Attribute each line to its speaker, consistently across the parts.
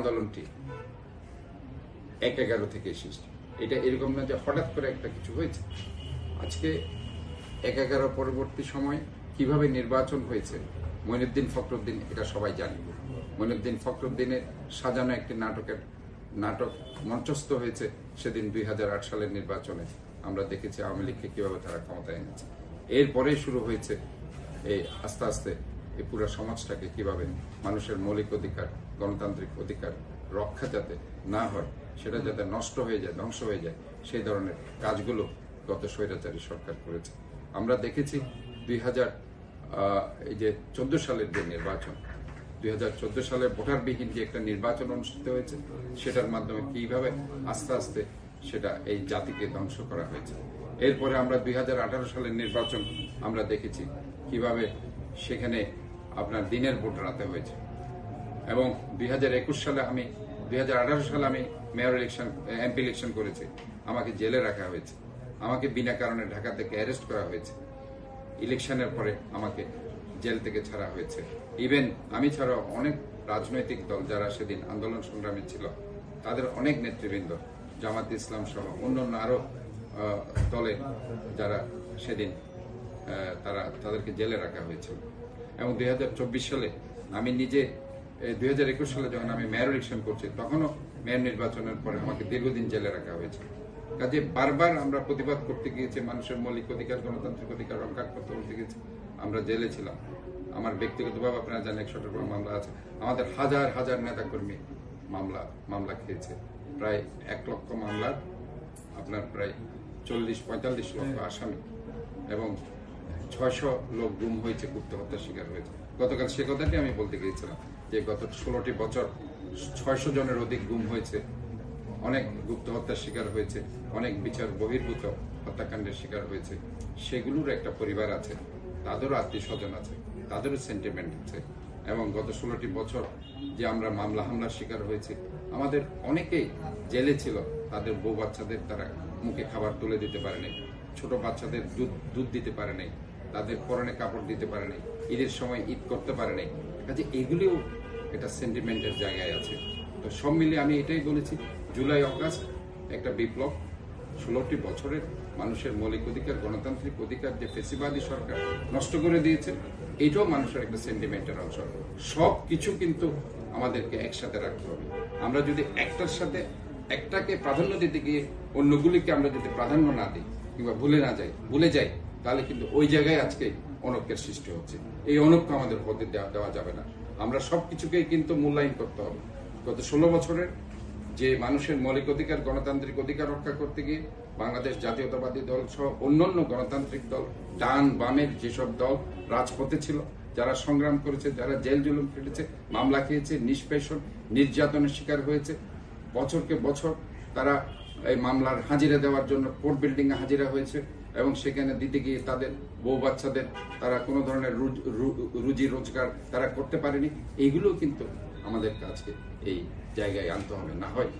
Speaker 1: আন্দোলনটি এক এগারো থেকে সৃষ্টি এটা এরকম না যে হঠাৎ করে একটা কিছু হয়েছে? আজকে এক এগারো পরবর্তী সময় কীভাবে নির্বাচন হয়েছে? মইনুদ্দিন ফখরুদ্দিন, এটা সবাই জানে। মইনুদ্দিন ফখরুদ্দিনের সাজানো একটি নাটকের নাটক মঞ্চস্থ হয়েছে সেদিন দুই হাজার আট সালের নির্বাচনে। আমরা দেখেছি আওয়ামী লীগকে কীভাবে তারা ক্ষমতায় এনেছে। এরপরে শুরু হয়েছে এই আস্তে আস্তে এই পুরো সমাজটাকে কীভাবে মানুষের মৌলিক অধিকার গণতান্ত্রিক অধিকার রক্ষা যাতে না হয় সেটা যাতে নষ্ট হয়ে যায় ধ্বংস হয়ে যায় সেই ধরনের কাজগুলো গত স্বৈরাচারী সরকার করেছে। আমরা দেখেছি দুই হাজার এই যে চোদ্দ সালের যে নির্বাচন দুই হাজার চোদ্দ সালে ভোটারবিহীন যে একটা নির্বাচন অনুষ্ঠিত হয়েছে সেটার মাধ্যমে কীভাবে আস্তে আস্তে সেটা এই জাতিকে ধ্বংস করা হয়েছে। এরপরে আমরা দুই হাজার আঠারো সালের নির্বাচন আমরা দেখেছি কীভাবে সেখানে আপনার দিনের ভোট রাতে হয়েছে। এবং দুই হাজার একুশ সালে আমি দুই হাজার আঠারো সালে আমি মেয়র ইলেকশন এমপি ইলেকশন করেছি। আমাকে জেলে রাখা হয়েছে। আমাকে বিনা কারণে ঢাকা থেকে অ্যারেস্ট করা হয়েছে। ইলেকশনের পরে আমাকে জেল থেকে ছাড়া হয়েছে। ইভেন আমি ছাড়াও অনেক রাজনৈতিক দল যারা সেদিন আন্দোলন সংগ্রামী ছিল তাদের অনেক নেতৃবৃন্দ জামাত ইসলাম সহ অন্যান্য আরও আহ, দলে যারা সেদিন তারা তাদেরকে জেলে রাখা হয়েছিল। এবং দু হাজার চব্বিশ সালে আমি নিজে দু হাজার একুশ সালে যখন আমি মেয়র ইলেকশন করছি তখনও মেয়র নির্বাচনের পরে আমাকে দীর্ঘদিন জেলে রাখা হয়েছে। কাজে বারবার আমরা প্রতিবাদ করতে গিয়েছি মানুষের মৌলিক অধিকার গণতান্ত্রিক অধিকার রক্ষা করতে করতে গিয়েছি। আমরা জেলে ছিলাম। আমার ব্যক্তিগতভাবে আপনারা জানেন উপর মামলা আছে। আমাদের হাজার হাজার নেতাকর্মী মামলা মামলা খেয়েছে। প্রায় এক লক্ষ মামলার আপনার প্রায় চল্লিশ পঁয়তাল্লিশ লক্ষ আসামি। এবং ছয়শো লোক গুম হয়েছে, গুপ্ত হত্যার শিকার হয়েছে। গতকাল সে কথাটি আমি বলতে গিয়েছিলাম যে গত ষোলোটি বছর ছয়শো জনের অধিক গুম হয়েছে, অনেক গুপ্ত হত্যার শিকার হয়েছে, অনেক বিচার বহির্ভূত হত্যাকাণ্ডের শিকার হয়েছে। সেগুলোর একটা পরিবার আছে, তাদেরও আত্মীয় স্বজন আছে, তাদেরও সেন্টিমেন্ট আছে। এবং গত ষোলোটি বছর যে আমরা মামলা হামলার শিকার হয়েছি, আমাদের অনেকেই জেলে ছিল, তাদের বউ বাচ্চাদের তারা মুখে খাবার তুলে দিতে পারেনি, ছোট বাচ্চাদের দুধ দুধ দিতে পারে নাই তাদের পরনে কাপড় দিতে পারে নাই, ঈদের সময় ঈদ করতে পারে নাই। কাজে এগুলিও একটা সেন্টিমেন্টের জায়গায় আছে। তো সব মিলিয়ে আমি এটাই বলেছি, জুলাই, অগাস্ট একটা বিপ্লব। ষোলোটি বছরের মানুষের মৌলিক অধিকার, গণতান্ত্রিক অধিকার যে ফেসিবাদী সরকার নষ্ট করে দিয়েছে, এটাও মানুষের একটা সেন্টিমেন্টের অংশ। সব কিছু কিন্তু আমাদেরকে একসাথে রাখতে হবে। আমরা যদি একটার সাথে একটাকে প্রাধান্য দিতে গিয়ে অন্যগুলিকে আমরা যদি প্রাধান্য না দিই, কিংবা ভুলে না যাই, ভুলে যাই তাহলে কিন্তু ওই জায়গায় আজকে অনৈক্যের সৃষ্টি হচ্ছে। এই অনৈক্য আমাদের হতে দেওয়া যাবে না। আমরা সবকিছুকেই কিন্তু মূল্যায়ন করতে হবে। গত ষোলো বছরের যে মানুষের মৌলিক অধিকার, গণতান্ত্রিক অধিকার রক্ষা করতে গিয়ে বাংলাদেশ জাতীয়তাবাদী দল সহ অন্যান্য গণতান্ত্রিক দল, ডান বামের যেসব দল রাজপথে ছিল, যারা সংগ্রাম করেছে, যারা জেল জুলুম কেটেছে মামলা খেয়েছে, নিষ্পেষণ, নির্যাতনের শিকার হয়েছে, বছরকে বছর তারা এই মামলার হাজিরা দেওয়ার জন্য কোর্ট বিল্ডিং এ হাজিরা হয়েছে। এবং সেখানে দিতে গিয়ে তাদের বউ বাচ্চাদের, তারা কোনো ধরনের রুজি রোজগার তারা করতে পারেনি। এইগুলো কিন্তু আমাদের কাছে এই জায়গায় আনতে হবে। না হয়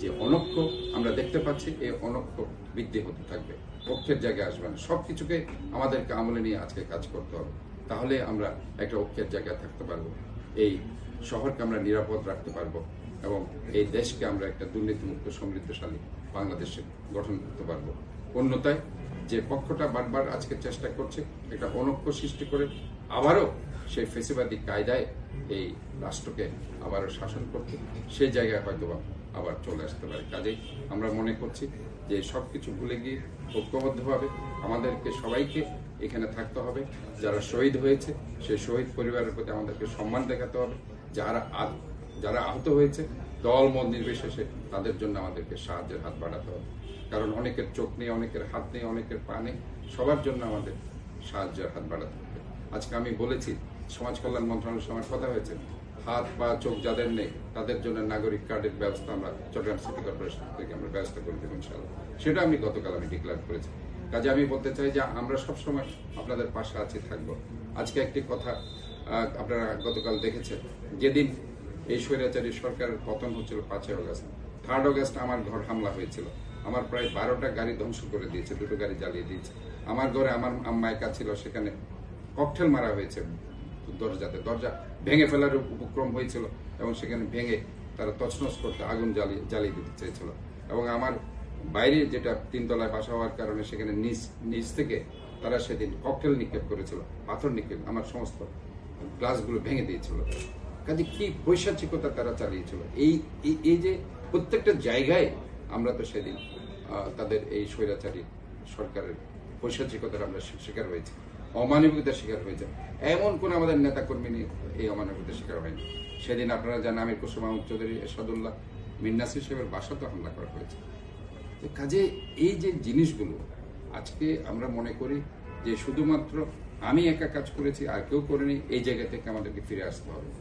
Speaker 1: যে অনক্ষ আমরা দেখতে পাচ্ছি, এই অনক্ষ বৃদ্ধি হতে থাকবে। পক্ষের জায়গায় আসবে না সবকিছুকে আমাদেরকে আমলে নিয়ে আজকে কাজ করতে হবে। তাহলে আমরা একটা ঐক্যের জায়গায় থাকতে পারব। এই শহরকে আমরা নিরাপদ রাখতে পারব এবং এই দেশকে আমরা একটা দুর্নীতিমুক্ত, সমৃদ্ধশালী বাংলাদেশে গঠন করতে পারব। অন্যতায় যে পক্ষটা বারবার আজকে চেষ্টা করছে একটা অনক্য সৃষ্টি করে আবারও সেই ফেসিবাদী কায়দায় এই রাষ্ট্রকে আবারও শাসন করতে সেই জায়গায় হয়তো আবার চলে আসতে পারে। কাজেই আমরা মনে করছি যে সব কিছু ভুলে গিয়ে ঐক্যবদ্ধভাবে আমাদেরকে সবাইকে এখানে থাকতে হবে। যারা শহীদ হয়েছে, সেই শহীদ পরিবারের প্রতি আমাদেরকে সম্মান দেখাতে হবে। যারা যারা আহত হয়েছে দল মত নির্বিশেষে তাদের জন্য আমাদেরকে সাহায্যের হাত বাড়াতে হবে। কারণ অনেকের চোখ নেই, অনেকের হাত নেই, অনেকের পা নেই। সবার জন্য আমাদের সাহায্যের হাত বাড়াতে হবে। আজকে আমি বলেছি, সমাজ কল্যাণ মন্ত্রণালয়ের সময় কথা হয়েছে। হাত, পা, চোখ যাদের নেই, তাদের জন্য নাগরিক কার্ডের ব্যবস্থা আমরা চট্টগ্রাম সিটি কর্পোরেশন থেকে আমরা ব্যবস্থা করে দেবো ইনশাআল্লাহ। সেটা আমি গতকাল আমি ডিক্লেয়ার করেছি। কাজে আমি বলতে চাই যে আমরা সবসময় আপনাদের পাশে আছি, থাকব। আজকে একটি কথা আপনারা গতকাল দেখেছেন। যেদিন এই স্বৈরাচারী সরকারের পতন হচ্ছিল পাঁচই অগস্ট। থার্ড অগস্ট আমার ঘর হামলা হয়েছিল। আমার প্রায় বারোটা গাড়ি ধ্বংস করে দিয়েছে, দুটো গাড়ি জ্বালিয়ে দিয়েছে। আমার ঘরে আমার মাইকা ছিল, সেখানে ককটেল মারা হয়েছে দরজাতে। দরজা ভেঙে ফেলার উপক্রম হয়েছিল এবং সেখানে ভেঙে তারা তছনছ করতে আগুন জ্বালিয়ে জ্বালিয়ে দিতে চেয়েছিল। এবং আমার বাইরে যেটা তিনতলায় বাসা হওয়ার কারণে সেখানে নিচ নিচ থেকে তারা সেদিন ককটেল নিক্ষেপ করেছিল, পাথর নিক্ষেপ, আমার সমস্ত গ্লাসগুলো ভেঙে দিয়েছিল। কাজে কি পৈশাচিকতা তারা চালিয়েছিল? এই, এই- যে প্রত্যেকটা জায়গায় আমরা তো সেদিন তাদের এই স্বৈরাচারী সরকারের পৈশাচিকতার আমরা শিকার হয়েছি। অমানবিকতার শিকার হয়েছে। এমন কোন আমাদের নেতাকর্মী এই অমানবিকতার শিকার হয়নি। সেদিন আপনারা জানেন, আমির কুসুম মাহমুদ চৌধুরী, এরশাদুল্লাহ মিন্নাসির সাহেবের বাসাতে হামলা করা হয়েছে। তো কাজে এই যে জিনিসগুলো, আজকে আমরা মনে করি যে শুধুমাত্র আমি একা কাজ করেছি, আর কেউ করেনি, এই জায়গা থেকে আমাদেরকে ফিরে আসতে হবে।